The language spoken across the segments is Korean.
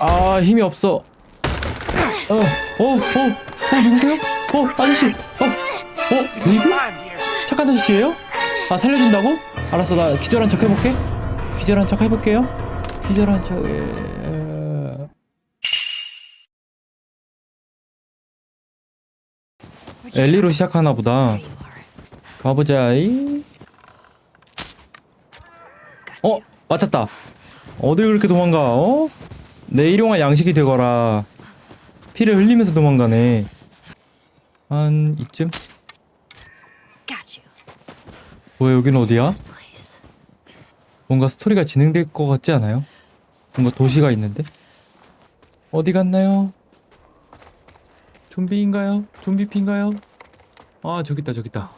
아 힘이 없어. 어, 어, 어, 어 누구세요? 어 아저씨. 어, 어 데이비? 착한 아저씨예요? 아 살려준다고? 알았어 나 기절한 척 해볼게. 기절한 척 해볼게요. 기절한 척. 예. 엘리로 시작하나 보다. 가보자. 이. 어 맞췄다. 어딜 그렇게 도망가? 어? 내 일용할 양식이 되거라. 피를 흘리면서 도망가네. 한 이쯤? 뭐야 여기는 어디야? 뭔가 스토리가 진행될 것 같지 않아요? 뭔가 도시가 있는데? 어디 갔나요? 좀비인가요? 좀비피인가요? 아 저기 있다 저기 있다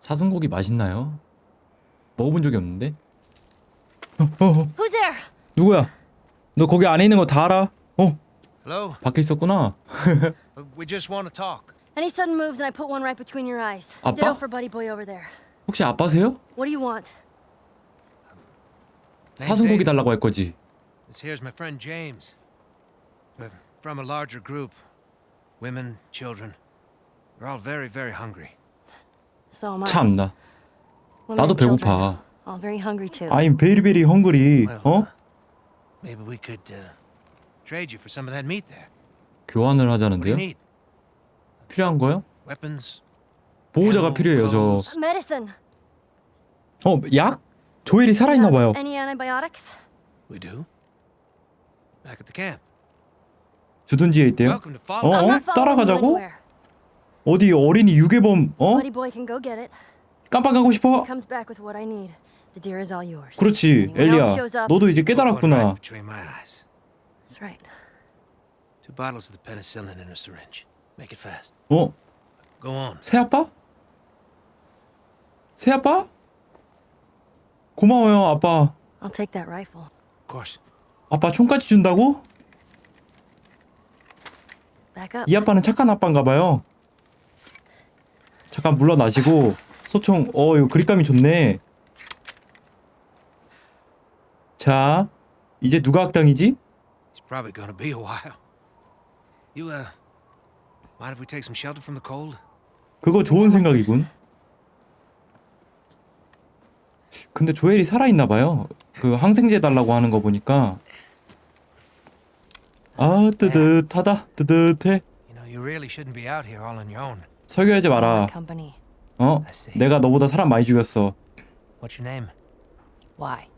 사슴고기 맛있나요? 먹어본 적이 없는데? 어, 어, 어. Who's there? 누구야? 너 거기 안에 있는 거 다 알아? 어? Hello? 밖에 있었구나 Uh, We just want to talk. Any sudden moves and I put one right between your eyes. 아빠? Ditto for buddy boy over there. 혹시 아빠세요? What do you want? 사슴고기 달라고 할 거지 This here's my friend James. We're from a larger group. Women, children. We're all very, very hungry. So am I. 참나 Women 나도 and children. 배고파 All very hungry too. I'm very very hungry Well, 어? uh, maybe we could uh, trade you for some of that meat there. 교환을 What do 하자는데요? you need? 필요한 거요? Weapons? 보호자가 필요해요 저? Medicine. 어, 약? 조엘이 살아있나 봐요 Any antibiotics? We do. Back at the camp. 주둔지에 있대요 Welcome to follow. 어? I'm not following you 따라가자고? anywhere. 어디 어린이 유괴범 어? Buddy boy can go get it. 깜빡 가고 싶어? Comes back with what I need. The deer is all yours. 그렇지 엘리야 shows up. 너도 이제 깨달았구나 between my eyes. That's right. Two bottles of the penicillin in a syringe. Make it fast. 어? Go on. 새아빠? 새 아빠? 고마워요 아빠 I'll take that rifle. Of course. 아빠 총까지 준다고? Back up. 이 아빠는 착한 아빠인가 봐요 잠깐 물러나시고 소총 어 이거 그립감이 좋네 자 이제 누가 악당이지? It's probably gonna be a while. You, uh, mind if we take some shelter from the cold? 그거 좋은 생각이군. 근데 조엘이 살아있나 봐요. 그 항생제 달라고 하는 거 보니까 아 뜨뜻하다 뜨뜻해. You know, you really shouldn't be out here all on your own. 설교하지 마라. company. 어? 내가 너보다 사람 많이 죽였어. What's your name? Why?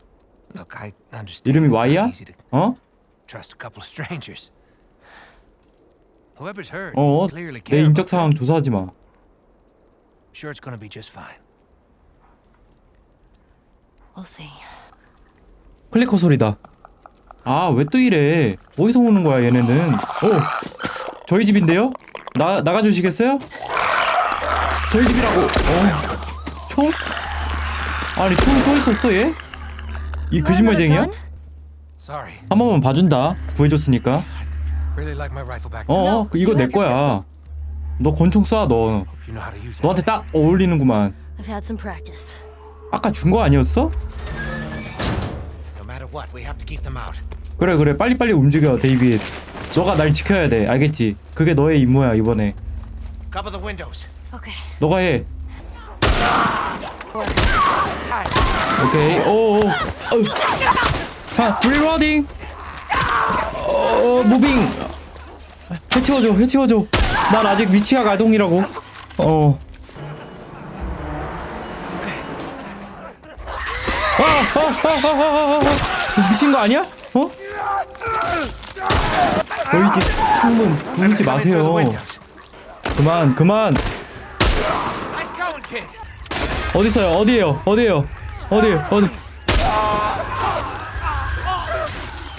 Look, I understand. 이름이 it's not Y야? easy to 어? trust a couple of strangers. Whoever's hurt 어? clearly 내 care 인적 them. 조사하지 마. Sure, it's gonna be just fine. We'll see. 클리커 소리다. 아 왜 또 이래? 어디서 오는 거야 얘네는? 어 저희 집인데요? 나 나가 주시겠어요? 저희 집이라고. 어 총? 아니 총이 또 있었어 얘? 이 거짓말쟁이야? Sorry. 한 번만 봐준다. 구해줬으니까. Really like my rifle back. 어. 어그 이거 내 거야. 너 권총 쏴 너. You know how to use it. 너한테 딱 어울리는구만. I've had some practice. 아까 준 거 아니었어? No matter what, we have to keep them out. 그래 그래 빨리빨리 움직여 데이빗. 너가 날 지켜야 돼. 알겠지? 그게 너의 임무야 이번에. Cover the windows. Okay. 너가 해. 오케이. 오. 오. 어. 자, 리로딩. 어, 무빙. 해치워줘, 해치워줘. 난 아직 위치가 가동이라고. 어. 아, 아, 아, 아, 아, 아. 미친 거 아니야? 어? 집 창문 부수지 마세요. 그만, 그만. 어디 있어요? 어디에요? 어디에요? 어디?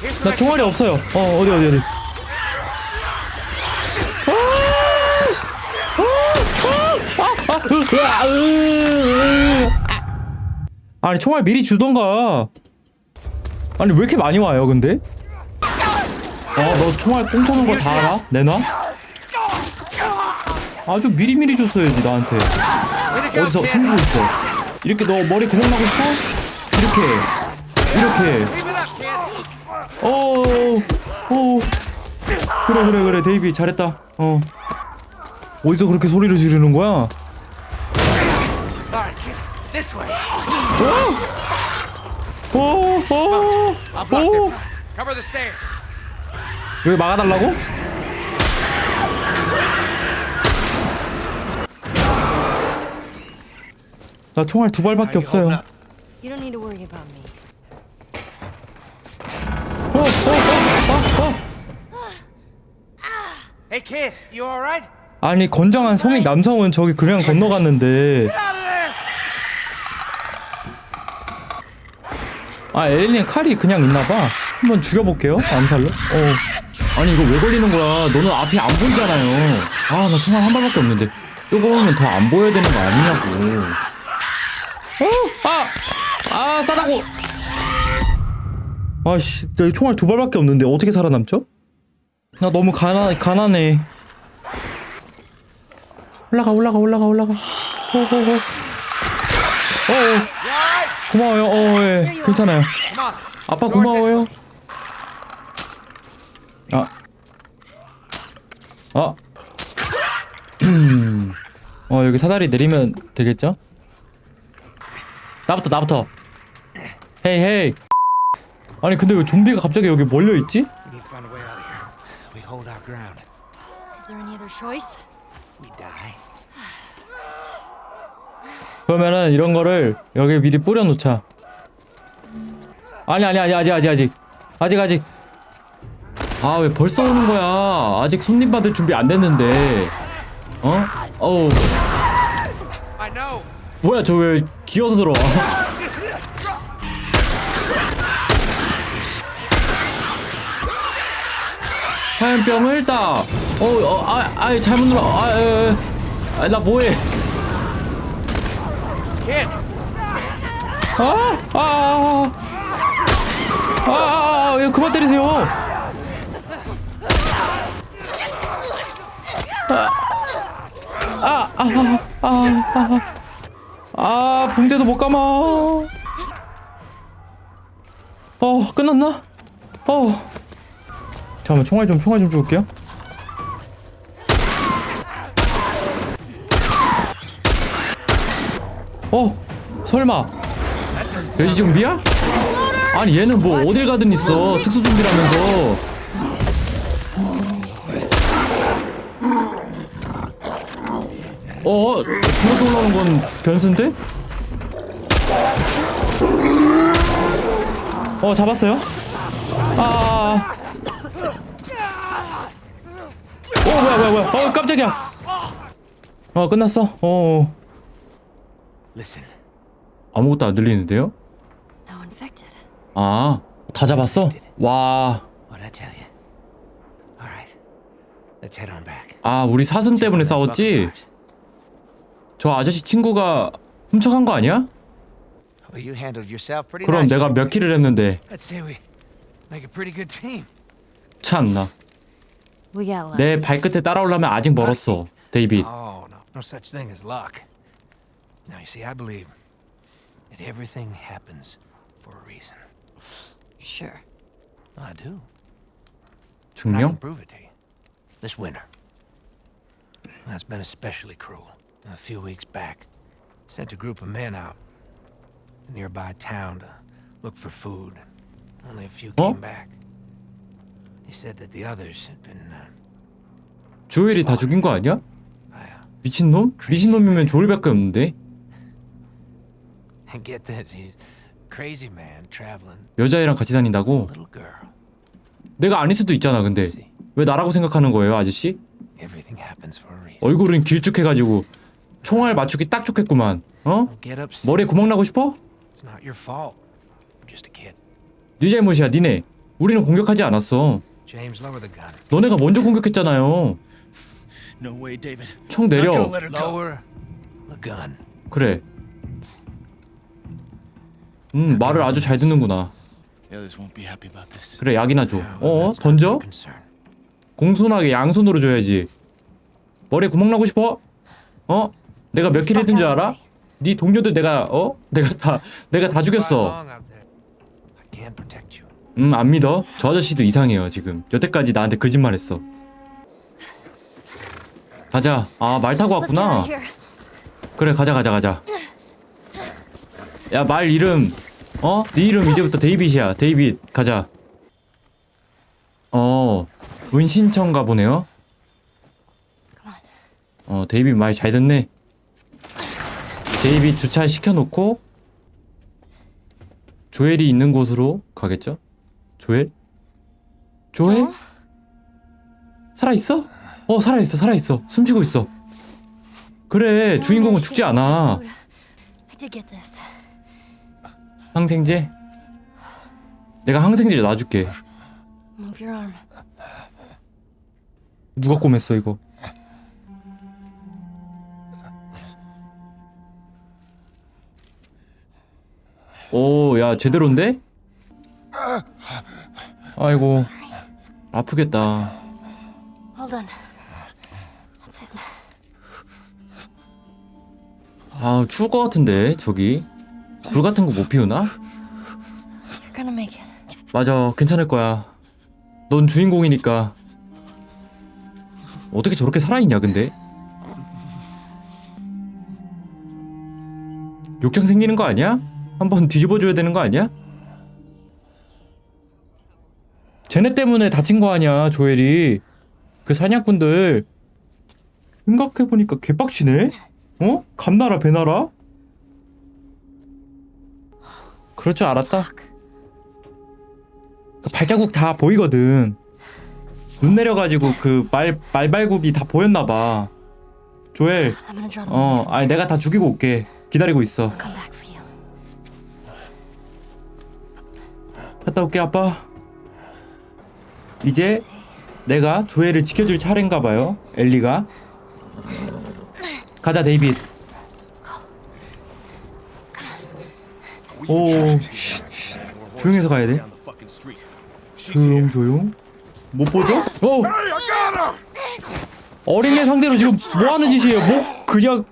Here's 나 총알이 없어요. 어 어디 어디 어디? 아니 총알 미리 주던가. 아니 왜 이렇게 많이 와요 근데? 어너 총알 공짜는 거다 알아? 내놔? 아주 미리미리 줬어야지 나한테. 어디서. 숨기고 있어? 이렇게 너 머리 구멍 나고 싶어? 이렇게 이렇게 오. 그래 그래 그래 데이비 잘했다. 어. 어디서 그렇게 소리를 지르는 거야? Path. Cover the stairs. 여기 막아달라고? 나 총알 두 발밖에 없어요. You don't need to worry about me. 어, 어, 어, 어, 어. Hey, kid. You all right? 아니 건장한 성인 남성은 저기 그냥 건너갔는데 Out of there! 아 엘리는 칼이 그냥 있나봐 한번 죽여볼게요 암살로 어 아니 이거 왜 걸리는 거야 너는 앞이 안 보이잖아요 아 나 총알 한 발밖에 없는데 뜨거우면 더 안 보여야 되는 거 아니냐고 어 아 아 싸다고 아씨 내 총알 두 발밖에 없는데 어떻게 살아남죠 나 너무 가난 가난해 올라가 올라가 올라가 올라가 호호호 어 right? 고마워요 어예 괜찮아요. 아빠 고마워요. 아. 아. 음. 어, 여기 사다리 내리면 되겠죠? 나부터, 나부터. 헤이, 헤이. 아니, 근데 왜 좀비가 갑자기 여기 몰려있지? 그러면은 이런 거를 여기 미리 뿌려놓자. 아니, 아니, 아니, 아직, 아직, 아직. 아직, 아직. 아, 왜 벌써 오는 거야? 아직 손님 받을 준비 안 됐는데. 어? 어우. 뭐야 저왜 기어서 들어와 화염병을 따 어우 어, 아, 아 잘못 눌러 아, 에, 에. 아, 나 뭐해. 아, 아, 아, 아, 아, 아, 야, 그만 때리세요 아, 아, 아, 아, 아, 아, 붕대도 못 감아. 어, 끝났나? 어. 잠깐만, 총알 좀, 총알 좀 줄게요. 어, 설마. 돼지 좀비야? 아니, 얘는 뭐 어딜 가든 있어. 특수 좀비라면서. 어, 저렇게 올라오는 건 변수인데? 어, 잡았어요? 아. 어, 뭐야, 뭐야, 뭐야. 어, 깜짝이야. 어, 끝났어. 어. Listen. 아무것도 안 들리는데요? No infected. 아, 다 잡았어? 와. 아, 우리 사슴 때문에 싸웠지? 저 아저씨 친구가 훔쳐간 거 아니야? 그럼. 내가 몇 킬을 했는데. 참나. 내 발끝에 따라오려면 아직 멀었어. 데이빗. Oh, no. No such thing as luck. Now, you see, I believe that everything happens for a reason. Sure. I do. And I 증명? A few weeks back, sent a group of men out a nearby town to look for food. Only a few Oh? came back. He said that the others had been uh, 주엘이 다 죽인 거 아니야? by a 미친놈? 미친놈이면 조엘밖에 없는데? And get this, he's crazy man traveling 여자애랑 같이 with a 다닌다고? little girl. 내가 아닐 수도 있잖아 근데 왜 나라고 생각하는 거예요 아저씨? everything happens for a reason. 얼굴은 길쭉해가지고 총알 맞추기 딱 좋겠구만 어? 머리에 구멍 나고 싶어? It's not your fault. You're just a kid. 네 잘못이야 니네 우리는 공격하지 않았어 James, lower the gun. 너네가 먼저 공격했잖아요 No way, David. 총 내려. 그래 음 말을 아주 잘 듣는구나 The others won't be happy about this. 그래 약이나 줘 어? 던져? 공손하게 양손으로 줘야지 머리에 구멍 나고 싶어? 어? 내가 몇 킬 했던 줄 알아? 네 동료들 내가 어? 내가 다 내가 다 죽였어. 음, 안 믿어? 저 아저씨도 이상해요, 지금. 여태까지 나한테 거짓말했어. 가자. 아, 말 타고 왔구나. 그래, 가자, 가자, 가자. 야, 말 이름. 어? 네 이름 이제부터 데이빗이야. 데이빗, 가자. 어, 은신청가 보네요. 어, 데이빗 말 잘 듣네. 데이빗 주차 시켜놓고 조엘이 있는 곳으로 가겠죠? 조엘? 조엘? 어? 살아있어? 어, 살아있어, 살아있어. 숨쉬고 있어. 그래, 주인공은 죽지 않아. 항생제? 내가 항생제 놔줄게. 누가 꼬맸어, 이거? 오, 야, 제대로인데? 아이고, 아프겠다. Hold on. That's it. 아, 추울 것 같은데, 저기. 불 같은 거 못 피우나? You're gonna make it. 맞아, 괜찮을 거야. 넌 주인공이니까. 어떻게 저렇게 살아있냐, 근데? 욕정 생기는 거 아니야? 한번 뒤집어줘야 되는 거 아니야? 쟤네 때문에 다친 거 아니야, 조엘이. 그 사냥꾼들. 생각해보니까 개빡치네? 어? 감나라, 배나라? 그럴 줄 알았다. 그 발자국 다 보이거든. 눈 내려가지고 그 말 말발굽이 다 보였나봐. 조엘, 어, 아니 내가 다 죽이고 올게. 기다리고 있어. 갔다 올게 아빠. 이제 내가 조엘을 지켜줄 차례인가 봐요. 엘리가. 가자 데이빗. 오. 조용해서 가야 돼. 조용 조용. 못 보죠? 어. 어린애 상대로 지금 뭐 하는 짓이에요? 목 그냥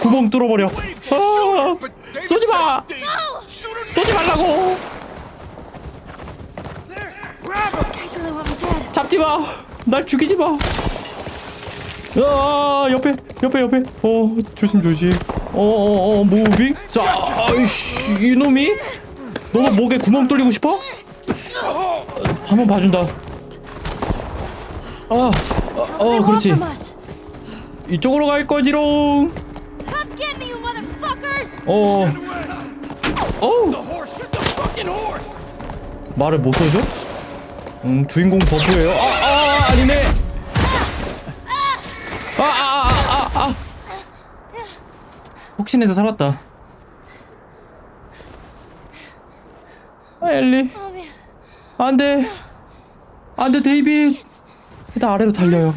구멍 뚫어버려. 아, 쏘지 마. 쏘지 말라고. These guys really want me dead. 잡지 마. 날 죽이지 마. 아 옆에 옆에 옆에. 어 조심 조심. 어어어 어, 무빙. 자 아이씨 이놈이. 너도 목에 구멍 뚫리고 싶어? 한번 봐준다. 아, 어, 어 그렇지. 이쪽으로 갈 거지롱. 어. 어. 말을 못 써줘? 응, 주인공 버프예요. 아, 아, 아니네. 아, 아, 아, 아, 아. 혹시내서 살았다. 아, 엘리. Oh man. 안 돼. 안 돼, 데이빗. 일단 아래로 달려요.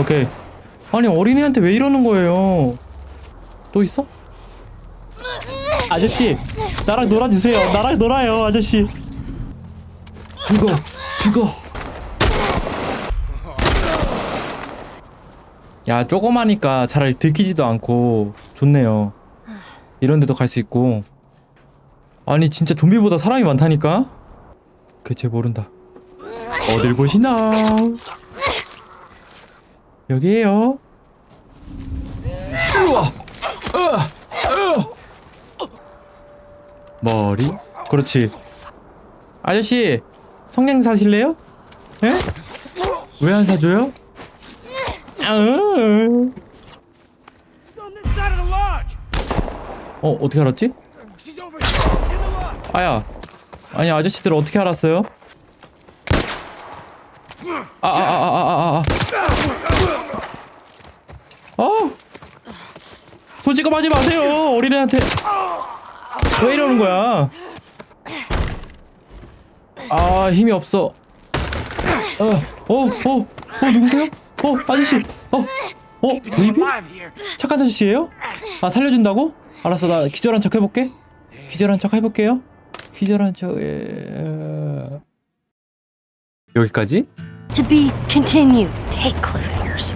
오케이. 아니, 어린이한테 왜 이러는 거예요? 또 있어? 아저씨, 나랑 놀아주세요. 나랑 놀아요, 아저씨. 죽어, 죽어. 야, 조그마니까 차라리 들키지도 않고 좋네요. 이런 데도 갈 수 있고. 아니, 진짜 좀비보다 사람이 많다니까? 그쟤 모른다. 어딜 보시나? 여기에요. 우와! 으아! 으아! 머리? 그렇지. 아저씨, 성냥 사실래요? 예? 왜안 사줘요? 아으. 어, 어떻게 알았지? 아야. 아니, 아저씨들 어떻게 알았어요? 아, 아, 아, 아, 아, 아, 아. 어! 솔직함하지 마세요, 어린애한테. 왜 이러는 거야? 아, 힘이 없어. 어, 어, 어, 어, 누구세요? 어, 아저씨. 어, 어, 데이비? 착한 아저씨예요? 아, 살려준다고? 알았어, 나 기절한 척 해볼게. 기절한 척 해볼게요. 기절한 척, 예. 여기까지? To be continued. Hate cliffhangers.